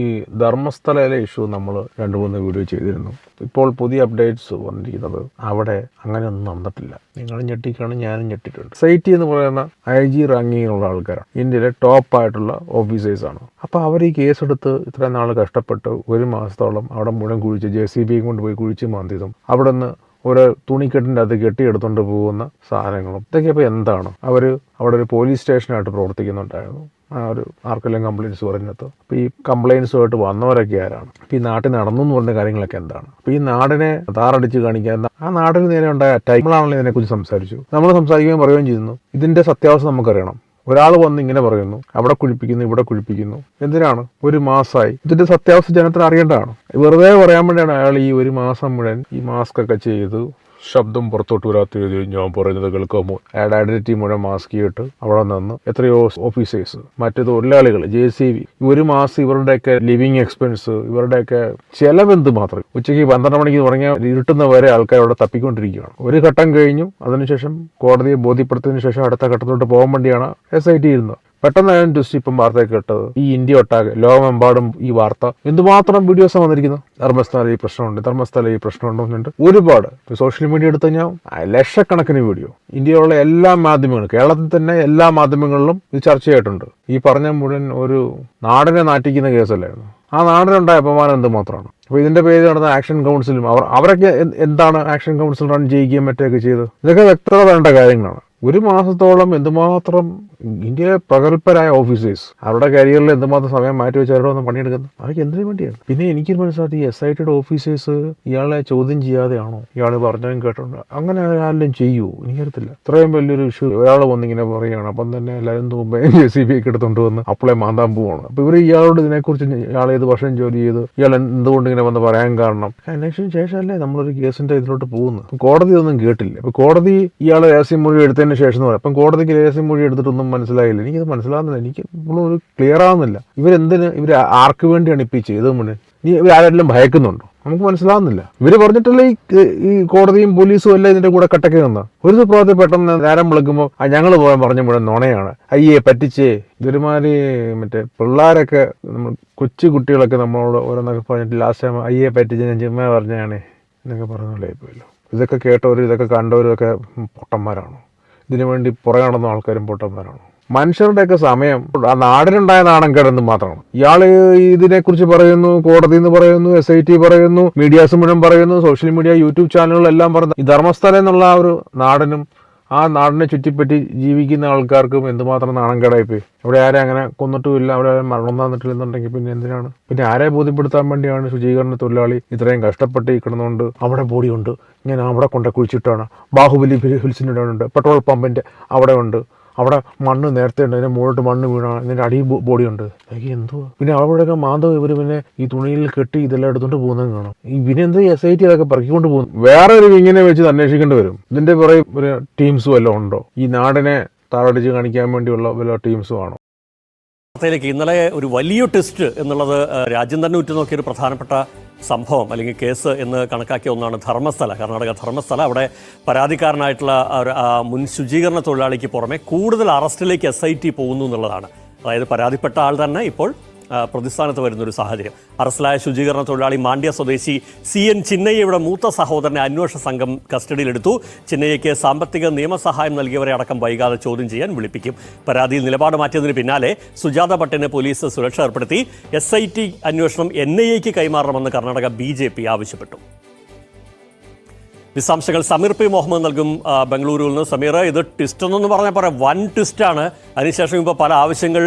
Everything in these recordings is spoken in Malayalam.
ഈ ധർമ്മസ്ഥലയിലെ ഇഷ്യൂ നമ്മൾ രണ്ട് മൂന്ന് വീഡിയോ ചെയ്തിരുന്നു. ഇപ്പോൾ പുതിയ അപ്ഡേറ്റ്സ് വന്നിരിക്കുന്നത് അവിടെ അങ്ങനെയൊന്നും നടന്നിട്ടില്ല. നിങ്ങൾ ഞെട്ടിക്കാണ് ഞാനും ഞെട്ടിട്ടുണ്ട്. സൈറ്റി എന്ന് പറയുന്ന ഐ ജി റാങ്കിങ്ങിലുള്ള ആൾക്കാരാണ്. ഇന്ത്യയിലെ ടോപ്പ് ആയിട്ടുള്ള ഓഫീസേഴ്സ് ആണ്. അപ്പോൾ അവർ ഈ കേസെടുത്ത് ഇത്രയും നാൾ കഷ്ടപ്പെട്ട് ഒരു മാസത്തോളം അവിടെ മുഴുവൻ കുഴിച്ച് ജെ സി ബിയും കൊണ്ട് പോയി കുഴിച്ച് മാന്തിയതും അവിടെ നിന്ന് ഒരു തുണിക്കെട്ടിന്റെ അത് കെട്ടിയെടുത്തുകൊണ്ട് പോകുന്ന സാധനങ്ങളും ഇതൊക്കെ ഇപ്പോൾ എന്താണ്? അവർ അവിടെ ഒരു പോലീസ് സ്റ്റേഷനായിട്ട് പ്രവർത്തിക്കുന്നുണ്ടായിരുന്നു. ആ ഒരു ആർക്കെല്ലാം കംപ്ലയിൻസ് പറഞ്ഞത് അപ്പോൾ ഈ കംപ്ലയിൻസുമായിട്ട് വന്നവരൊക്കെ ആരാണ്? അപ്പോൾ ഈ നാട്ടിൽ നടന്നു എന്ന് പറഞ്ഞ കാര്യങ്ങളൊക്കെ എന്താണ്? അപ്പോൾ ഈ നാടിനെ താറടിച്ച് കാണിക്കാൻ ആ നാടിന് നേരെ ഉണ്ടായ അറ്റാക്ക് ഇതിനെക്കുറിച്ച് സംസാരിച്ചു. നമ്മൾ സംസാരിക്കുകയും പറയുകയും ചെയ്യുന്നു. ഇതിന്റെ സത്യാവസ്ഥ നമുക്കറിയണം. ഒരാൾ വന്ന് ഇങ്ങനെ പറയുന്നു. അവിടെ കുഴിപ്പിക്കുന്നു ഇവിടെ കുഴിപ്പിക്കുന്നു എന്തിനാണ്? ഒരു മാസമായി ഇതിന്റെ സത്യാവസ്ഥ ജനത്തിന് അറിയേണ്ടതാണ്. വെറുതെ പറയാൻ വേണ്ടിയാണ് അയാൾ ഈ ഒരു മാസം മുഴുവൻ ഈ മാസ്ക് ഒക്കെ ചെയ്ത് ശബ്ദം പുറത്തോട്ട് വരാത്ത രീതിയിൽ ഞാൻ പറയുന്നത് കേൾക്കാമോ? അയാളുടെ ഐഡന്റിറ്റി മുഴുവൻ മാസ്ക് ചെയ്തിട്ട് അവിടെ നിന്ന് എത്രയോ ഓഫീസേഴ്സ് മറ്റു തൊഴിലാളികൾ ജെ സി ബി ഒരു മാസം ഇവരുടെയൊക്കെ ലിവിങ് എക്സ്പെൻസ് ഇവരുടെയൊക്കെ ചെലവെന്ത് മാത്രം? ഉച്ചയ്ക്ക് പന്ത്രണ്ട് മണിക്ക് തുടങ്ങിയ ഇരുട്ടുന്ന വരെ ആൾക്കാർ അവിടെ തപ്പിക്കൊണ്ടിരിക്കുകയാണ്. ഒരു ഘട്ടം കഴിഞ്ഞു. അതിനുശേഷം കോടതിയെ ബോധ്യപ്പെടുത്തിയതിനു ശേഷം അടുത്ത ഘട്ടത്തോട്ട് പോകാൻ വേണ്ടിയാണ് എസ് ഐ ടി ഇരുന്നത്. പെട്ടെന്ന് ഞാൻ ട്വിസ്റ്റ് ഇപ്പം വാർത്ത കേട്ടത്. ഈ ഇന്ത്യ ഒട്ടാകെ ലോകമെമ്പാടും ഈ വാർത്ത. എന്തുമാത്രം വീഡിയോസ് വന്നിരിക്കുന്നു ധർമ്മസ്ഥല ഈ പ്രശ്നമുണ്ട് ധർമ്മസ്ഥല ഈ പ്രശ്നമുണ്ട് ഒരുപാട്. സോഷ്യൽ മീഡിയ എടുത്തു കഴിഞ്ഞാൽ ലക്ഷക്കണക്കിന് വീഡിയോ ഇന്ത്യയിലുള്ള എല്ലാ മാധ്യമങ്ങളും കേരളത്തിൽ തന്നെ എല്ലാ മാധ്യമങ്ങളിലും ഇത് ചർച്ചയായിട്ടുണ്ട് ഈ പറഞ്ഞ മുഴുവൻ ഒരു നാടിനെ നാട്ടിക്കുന്ന കേസല്ലായിരുന്നു. ആ നാടിനുണ്ടായ അപമാനം എന്തുമാത്രമാണ്? അപ്പോൾ ഇതിന്റെ പേര് നടന്ന ആക്ഷൻ കൗൺസിലും അവർ അവരൊക്കെ എന്താണ് ആക്ഷൻ കൗൺസിൽ റൺ ചെയ്യുകയും മറ്റൊക്കെ ചെയ്ത് ഇതൊക്കെ വ്യക്തത വേണ്ട കാര്യങ്ങളാണ്. ഒരു മാസത്തോളം എന്തുമാത്രം ഇന്ത്യയിലെ പ്രഗത്ഭരായ ഓഫീസേഴ്സ് അവരുടെ കരിയറിൽ എന്തുമാത്രം സമയം മാറ്റി വെച്ച് അവരുടെ വന്ന് പണിയെടുക്കുന്നത്? അതൊക്കെ എന്തിനു വേണ്ടിയാണ്? പിന്നെ എനിക്ക് മനസ്സിലാക്കി എസ് ഐ ടിയുടെ ഓഫീസേഴ്സ് ഇയാളെ ചോദ്യം ചെയ്യാതെയാണോ? ഇയാൾ പറഞ്ഞതും കേട്ടോണ്ട് അങ്ങനെ ആരെല്ലാം ചെയ്യൂ? എനിക്കറിയത്തില്ല. ഇത്രയും വലിയൊരു ഇഷ്യൂ ഒരാൾ വന്നിങ്ങനെ പറയുകയാണ്. അപ്പം തന്നെ എല്ലാവരും മുമ്പേ ജെ സി ബി ഒക്കെ എടുത്തുകൊണ്ട് വന്ന് അപ്പോളെ മാന്താൻ പോവാണ്. അപ്പോൾ ഇവർ ഇയാളോട് ഇതിനെക്കുറിച്ച് ഇയാൾ ഏത് വർഷം ജോലി ചെയ്ത് ഇയാൾ എന്തുകൊണ്ട് ഇങ്ങനെ വന്ന് പറയാൻ കാരണം? അന്വേഷണത്തിന് ശേഷമല്ലേ നമ്മളൊരു കേസിന്റെ ഇതിലോട്ട് പോകുന്നത്? കോടതി ഒന്നും കേട്ടില്ല. അപ്പോൾ കോടതി ഇയാളെ രഹസ്യം മൊഴി എടുത്തതിന് ശേഷം എന്ന് പറയാം. അപ്പം കോടതിക്ക് രഹസ്യം മൊഴി എടുത്തിട്ടൊന്നും മനസ്സിലായില്ല. എനിക്കത് മനസ്സിലാകുന്നില്ല എനിക്ക് ഇപ്പോഴും ഒരു ക്ലിയർ ആവുന്നില്ല. ഇവരെന്തിന് ഇവർ ആർക്ക് വേണ്ടിയാണ് ഇപ്പം ഈ ചെയ്തത് മുന്നേ ഇനി ഇവർ ആരെല്ലാം ഭയക്കുന്നുണ്ടോ? നമുക്ക് മനസ്സിലാവുന്നില്ല. ഇവർ പറഞ്ഞിട്ടല്ലേ ഈ കോടതിയും പോലീസും അല്ല ഇതിന്റെ കൂടെ കട്ടക്ക് നിന്ന് ഒരു സുപ്രഭാതത്തിൽ പെട്ടെന്ന് നേരം വിളിക്കുമ്പോൾ ഞങ്ങൾ പോകാൻ പറഞ്ഞ മുഴുവൻ നുണയാണ്. അയ്യേ പറ്റിച്ചേ. ഇതൊരുമാതിരി മറ്റേ പിള്ളേരൊക്കെ നമ്മൾ കൊച്ചു കുട്ടികളൊക്കെ നമ്മളോട് ഓരോന്നൊക്കെ പറഞ്ഞിട്ട് ലാസ്റ്റ് ടൈം അയ്യേ പറ്റിച്ച് ഞാൻ ചുമ്മാ പറഞ്ഞാണേ എന്നൊക്കെ പറഞ്ഞല്ലേ പോയല്ലോ ഇതൊക്കെ കേട്ടവരും ഇതൊക്കെ കണ്ടവരും ഒക്കെ പൊട്ടന്മാരാണോ? ഇതിനു വേണ്ടി പുറകെ നടന്ന ആൾക്കാരും പൊട്ടന്മാരാണ്. മനുഷ്യരുടെയൊക്കെ സമയം ആ നാടിനുണ്ടായ നാണം കേടെന്ന് മാത്രമാണ്. ഇയാൾ ഇതിനെക്കുറിച്ച് പറയുന്നു കോടതി എന്ന് പറയുന്നു എസ് ഐ ടി പറയുന്നു മീഡിയാസ് മുഴുവൻ പറയുന്നു സോഷ്യൽ മീഡിയ യൂട്യൂബ് ചാനലുകളെല്ലാം പറയുന്നു. ഈ ധർമ്മസ്ഥലം എന്നുള്ള ആ ഒരു നാടിനും ആ നാടിനെ ചുറ്റിപ്പറ്റി ജീവിക്കുന്ന ആൾക്കാർക്കും എന്തുമാത്രം നാണം കേടായിപ്പോയി? അവിടെ ആരെ അങ്ങനെ കൊന്നിട്ടുമില്ല അവിടെ ആരും മരണം തന്നിട്ടില്ലെന്നുണ്ടെങ്കിൽ പിന്നെ എന്തിനാണ്? പിന്നെ ആരെ ബോധ്യപ്പെടുത്താൻ വേണ്ടിയാണ് ശുചീകരണ തൊഴിലാളി ഇത്രയും കഷ്ടപ്പെട്ട് ഇരിക്കണമെന്നുണ്ട് അവിടെ ബോഡിയുണ്ട്? ഇങ്ങനെ അവിടെ കൊണ്ട് കുഴിച്ചിട്ടാണ്. ബാഹുബലി ഹിൽസിന്റെ ഉണ്ട് പെട്രോൾ പമ്പിന്റെ അവിടെ ഉണ്ട് അവിടെ മണ്ണ് നേരത്തെ ഉണ്ട് അതിന്റെ മുകളിലോട്ട് മണ്ണ് വീണാണ് ഇതിന്റെ അടി ബോഡി ഉണ്ട്. അതൊക്കെ എന്തോ പിന്നെ അവിടെയൊക്കെ മാധവ് ഇവർ പിന്നെ ഈ തുണിയിൽ കെട്ടി ഇതെല്ലാം എടുത്തുകൊണ്ട് പോകുന്നത് കാണും. ഈ പിന്നെ എന്ത് എസ് ഐ ടി അതൊക്കെ പറക്കിക്കൊണ്ട് പോകുന്നു. വേറെ ഒരു ഇങ്ങനെ വെച്ച് അന്വേഷിക്കേണ്ടി വരും. ഇതിന്റെ കുറേ ഒരു ടീംസ് വല്ലതും ഉണ്ടോ? ഈ നാടിനെ താറടിച്ച് കാണിക്കാൻ വേണ്ടിയുള്ള വല്ല ടീംസും ആണോ? വാർത്തയിലേക്ക് ഇന്നലെ ഒരു വലിയ ടെസ്റ്റ് എന്നുള്ളത് രാജ്യം തന്നെ ഉറ്റുനോക്കിയ ഒരു പ്രധാനപ്പെട്ട സംഭവം അല്ലെങ്കിൽ കേസ് എന്ന് കണക്കാക്കിയ ഒന്നാണ് ധർമ്മസ്ഥല. കർണാടക ധർമ്മസ്ഥല അവിടെ പരാതിക്കാരനായിട്ടുള്ള മുൻ ശുചീകരണ തൊഴിലാളിക്ക് പുറമെ കൂടുതൽ അറസ്റ്റിലേക്ക് എസ് പോകുന്നു എന്നുള്ളതാണ്. അതായത് പരാതിപ്പെട്ട ആൾ തന്നെ ഇപ്പോൾ പ്രതിസ്ഥാനത്ത് വരുന്ന ഒരു സാഹചര്യം. അറസ്റ്റിലായ ശുചീകരണ തൊഴിലാളി മാണ്ഡ്യ സ്വദേശി സി എൻ ചിന്നയ്യയുടെ മൂത്ത സഹോദരനെ അന്വേഷണ സംഘം കസ്റ്റഡിയിലെടുത്തു ചിന്നയ്യയ്ക്ക് സാമ്പത്തിക നിയമസഹായം നൽകിയവരെ അടക്കം വൈകാതെ ചോദ്യം ചെയ്യാൻ വിളിപ്പിക്കും. പരാതിയിൽ നിലപാട് മാറ്റിയതിന് പിന്നാലെ സുജാത ഭട്ടിന് പോലീസ് സുരക്ഷ ഏർപ്പെടുത്തി. എസ് ഐ ടി അന്വേഷണം എൻ ഐ എക്ക് കൈമാറണമെന്ന് കർണാടക ബി ജെ പി ആവശ്യപ്പെട്ടു. വിശദാംശങ്ങൾ സമീർ പി മുഹമ്മദ് നൽകും ബംഗളൂരുവിൽ നിന്ന്. സമീർ ഇത് ട്വിസ്റ്റ് എന്നൊന്ന് പറഞ്ഞാൽ പറയാം വൻ ട്വിസ്റ്റാണ് അതിനുശേഷം ഇപ്പോൾ പല ആവശ്യങ്ങൾ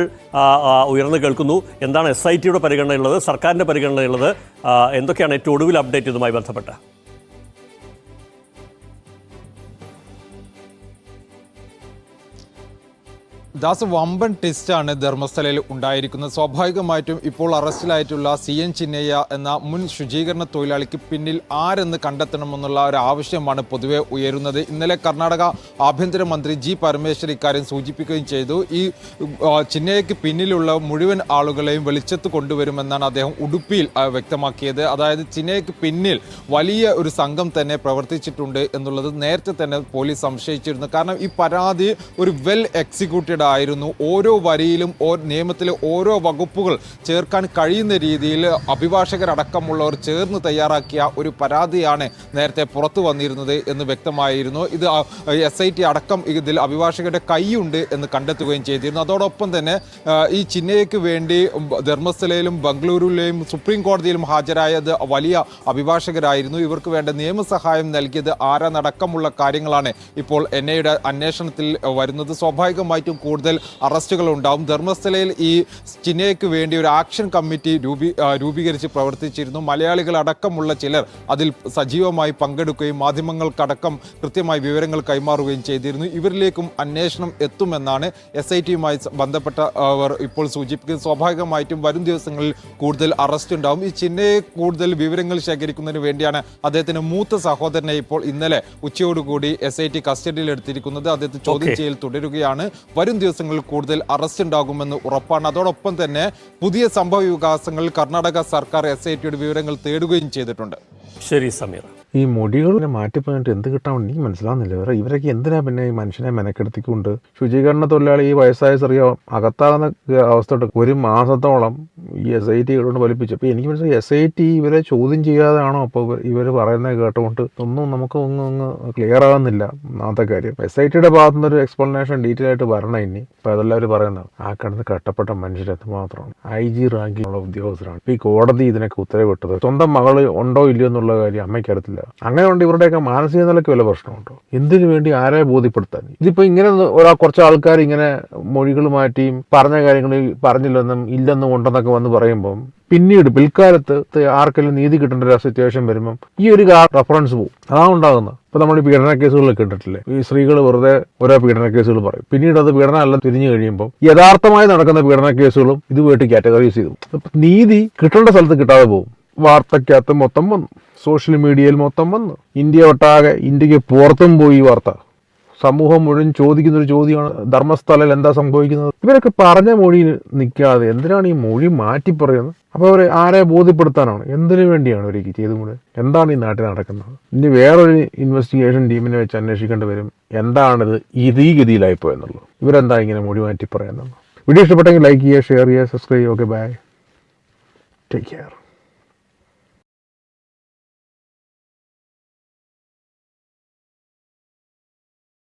ഉയർന്നു കേൾക്കുന്നു. എന്താണ് എസ് ഐ ടിയുടെ പരിഗണനയുള്ളത് സർക്കാരിന്റെ പരിഗണനയുള്ളത് എന്തൊക്കെയാണ് ഏറ്റവും ഒടുവിൽ അപ്ഡേറ്റ് ഇതുമായി ബന്ധപ്പെട്ട്? ദാസ് വമ്പൻ ടെസ്റ്റാണ് ധർമ്മസ്ഥലയിൽ ഉണ്ടായിരിക്കുന്നത്. സ്വാഭാവികമായിട്ടും ഇപ്പോൾ അറസ്റ്റിലായിട്ടുള്ള സി എൻ ചിന്നയ്യ എന്ന മുൻ ശുചീകരണ തൊഴിലാളിക്ക് പിന്നിൽ ആരെന്ന് കണ്ടെത്തണമെന്നുള്ള ഒരു ആവശ്യമാണ് പൊതുവെ ഉയരുന്നത്. ഇന്നലെ കർണാടക ആഭ്യന്തരമന്ത്രി ജി പരമേശ്വർ ഇക്കാര്യം സൂചിപ്പിക്കുകയും ചെയ്തു. ഈ ചിന്നയ്യക്ക് പിന്നിലുള്ള മുഴുവൻ ആളുകളെയും വെളിച്ചത്ത് കൊണ്ടുവരുമെന്നാണ് അദ്ദേഹം ഉടുപ്പിയിൽ വ്യക്തമാക്കിയത്. അതായത് ചിന്നയ്യക്ക് പിന്നിൽ വലിയ ഒരു സംഘം തന്നെ പ്രവർത്തിച്ചിട്ടുണ്ട് എന്നുള്ളത് നേരത്തെ തന്നെ പോലീസ് സംശയിച്ചിരുന്നു. കാരണം ഈ പരാതി ഒരു വെൽ എക്സിക്യൂട്ടഡ് ആയിരുന്നു. ഓരോ വരിയിലും നിയമത്തിലെ ഓരോ വകുപ്പുകൾ ചേർക്കാൻ കഴിയുന്ന രീതിയിൽ അഭിഭാഷകരടക്കമുള്ളവർ ചേർന്ന് തയ്യാറാക്കിയ ഒരു പരാതിയാണ് നേരത്തെ പുറത്തു വന്നിരുന്നത് എന്ന് വ്യക്തമായിരുന്നു. ഇത് എസ് ഐ ടി അടക്കം ഇതിൽ അഭിഭാഷകരുടെ കൈയുണ്ട് എന്ന് കണ്ടെത്തുകയും ചെയ്തിരുന്നു. അതോടൊപ്പം തന്നെ ഈ ചിന്നയ്ക്ക് വേണ്ടി ധർമ്മസ്ഥലയിലും ബംഗളൂരുവിലെയും സുപ്രീം കോടതിയിലും ഹാജരായത് വലിയ അഭിഭാഷകരായിരുന്നു. ഇവർക്ക് വേണ്ട നിയമസഹായം നൽകിയത് ആരാന്നടക്കമുള്ള കാര്യങ്ങളാണ് ഇപ്പോൾ എൻ ഐയുടെ അന്വേഷണത്തിൽ വരുന്നത്. സ്വാഭാവികമായിട്ടും കൂടുതൽ അറസ്റ്റുകൾ ഉണ്ടാവും ധർമ്മസ്ഥലയിൽ ഈ ചിന്നയ്ക്ക് വേണ്ടി ഒരു ആക്ഷൻ കമ്മിറ്റി രൂപീ രൂപീകരിച്ച് പ്രവർത്തിച്ചിരുന്നു. മലയാളികൾ അടക്കമുള്ള ചിലർ അതിൽ സജീവമായി പങ്കെടുക്കുകയും മാധ്യമങ്ങൾക്കടക്കം കൃത്യമായി വിവരങ്ങൾ കൈമാറുകയും ചെയ്തിരുന്നു. ഇവരിലേക്കും അന്വേഷണം എത്തുമെന്നാണ് എസ് ഐ ടിയുമായി ബന്ധപ്പെട്ട അവർ ഇപ്പോൾ സൂചിപ്പിക്കുന്നത്. സ്വാഭാവികമായിട്ടും വരും ദിവസങ്ങളിൽ കൂടുതൽ അറസ്റ്റ് ഉണ്ടാവും ഈ ചിന്നയെ കൂടുതൽ വിവരങ്ങൾ ശേഖരിക്കുന്നതിന് വേണ്ടിയാണ് അദ്ദേഹത്തിന്റെ മൂത്ത സഹോദരനെ ഇപ്പോൾ ഇന്നലെ ഉച്ചയോടുകൂടി എസ് ഐ ടി കസ്റ്റഡിയിൽ എടുത്തിരിക്കുന്നത് അദ്ദേഹത്തെ ചോദ്യം. ചെയ്യൽ തുടരുകയാണ്. വരും ദിവസങ്ങളിൽ കൂടുതൽ അറസ്റ്റ് ഉണ്ടാകുമെന്ന് ഉറപ്പാണ്. അതോടൊപ്പം തന്നെ പുതിയ സംഭവ വികാസങ്ങൾ കർണാടക സർക്കാർ എസ് വിവരങ്ങൾ തേടുകയും ചെയ്തിട്ടുണ്ട്. ശരി സമീർ ഈ മുടികളിനെ മാറ്റി പറഞ്ഞിട്ട് എന്ത് കിട്ടാൻ എനിക്ക് മനസ്സിലാവുന്നില്ല. വേറെ ഇവരൊക്കെ എന്തിനാ പിന്നെ ഈ മനുഷ്യനെ മെനക്കെടുത്തിക്കൊണ്ട്? ശുചീകരണ തൊഴിലാളി ഈ വയസ്സായ ചെറിയ അകത്താകുന്ന അവസ്ഥ ഒരു മാസത്തോളം ഈ എസ് ഐ ടി കൊണ്ട് വലിപ്പിച്ചു അപ്പോൾ എനിക്ക് മനസ്സിലായി എസ് ഐ ടി ഇവരെ ചോദ്യം ചെയ്യാതാണോ അപ്പോൾ ഇവർ പറയുന്നത് കേട്ടുകൊണ്ട്? ഒന്നും നമുക്ക് ഒന്നും ഒന്ന് ക്ലിയർ ആകുന്നില്ല ഒന്നാമത്തെ കാര്യം. എസ് ഐ ടിയുടെ ഭാഗത്തു നിന്ന് ഒരു എക്സ്പ്ലനേഷൻ ഡീറ്റെയിൽ ആയിട്ട് വരണം ഇനി. അപ്പോൾ അതെല്ലാം അവർ പറയുന്നത്. ആ കിടന്ന് കട്ടപ്പെട്ട മനുഷ്യർ എത്രമാത്രമാണ് ഐ ജി റാങ്കിലുള്ള ഉദ്യോഗസ്ഥരാണ്. ഇപ്പോൾ ഈ കോടതി ഇതിനൊക്കെ ഉത്തരവിട്ടത്. സ്വന്തം മകൾ ഉണ്ടോ ഇല്ലയോ എന്നുള്ള കാര്യം അമ്മയ്ക്ക് അറിയത്തില്ല അങ്ങനെ ഉണ്ട് ഇവരുടെയൊക്കെ മാനസിക നിലയ്ക്ക് വല്ല പ്രശ്നമുണ്ടോ? എന്തിനു വേണ്ടി ആരെ ബോധ്യപ്പെടുത്താൻ? ഇതിപ്പോൾ ഇങ്ങനെ ഒരാ കുറച്ച് ആൾക്കാർ ഇങ്ങനെ മൊഴികൾ മാറ്റിയും പറഞ്ഞ കാര്യങ്ങൾ പറഞ്ഞില്ലെന്നും ഇല്ലെന്നും ഉണ്ടെന്നൊക്കെ വന്ന് പറയുമ്പം പിന്നീട് പിൽക്കാലത്ത് ആർക്കെങ്കിലും നീതി കിട്ടേണ്ട ഒരു സിറ്റുവേഷൻ വരുമ്പം ഈ ഒരു റെഫറൻസ് പോകും അതാണ് ഉണ്ടാകുന്നത്. ഇപ്പൊ നമ്മൾ ഈ പീഡന കേസുകളിൽ കേട്ടിട്ടില്ലേ ഈ സ്ത്രീകൾ വെറുതെ ഓരോ പീഡന കേസുകൾ പറയും. പിന്നീട് അത് പീഡനം അല്ല തിരിഞ്ഞു കഴിയുമ്പോൾ യഥാർത്ഥമായി നടക്കുന്ന പീഡന കേസുകളും ഇതുമായിട്ട് കാറ്റഗറൈസ് ചെയ്തു. നീതി കിട്ടേണ്ട സ്ഥലത്ത് കിട്ടാതെ പോകും വാർത്തക്കകത്ത് മൊത്തം വന്നു. സോഷ്യൽ മീഡിയയിൽ മൊത്തം വന്നു. ഇന്ത്യ ഒട്ടാകെ ഇന്ത്യയ്ക്ക് പുറത്തും പോയി വാർത്ത. സമൂഹം മുഴുവൻ ചോദിക്കുന്ന ഒരു ചോദ്യമാണ് ധർമ്മസ്ഥലയിൽ എന്താ സംഭവിക്കുന്നത്? ഇവരൊക്കെ പറഞ്ഞ മൊഴിയിൽ നിൽക്കാതെ എന്തിനാണ് ഈ മൊഴി മാറ്റി പറയുന്നത്? അപ്പോൾ അവർ ആരെ ബോധ്യപ്പെടുത്താനാണ്? എന്തിനു വേണ്ടിയാണ് ഇവർക്ക് ചെയ്തു കൂടെ എന്താണ് ഈ നാട്ടിൽ നടക്കുന്നത്? ഇനി വേറൊരു ഇൻവെസ്റ്റിഗേഷൻ ടീമിനെ വെച്ച് അന്വേഷിക്കേണ്ടി വരും. എന്താണിത് ഈ ഗതിയിലായിപ്പോയെന്നുള്ളത് ഇവരെന്താ ഇങ്ങനെ മൊഴി മാറ്റി പറയുന്നത്? വീഡിയോ ഇഷ്ടപ്പെട്ടെങ്കിൽ ലൈക്ക് ചെയ്യുക ഷെയർ ചെയ്യുക സബ്സ്ക്രൈബ് ചെയ്യുക. Okay bye take care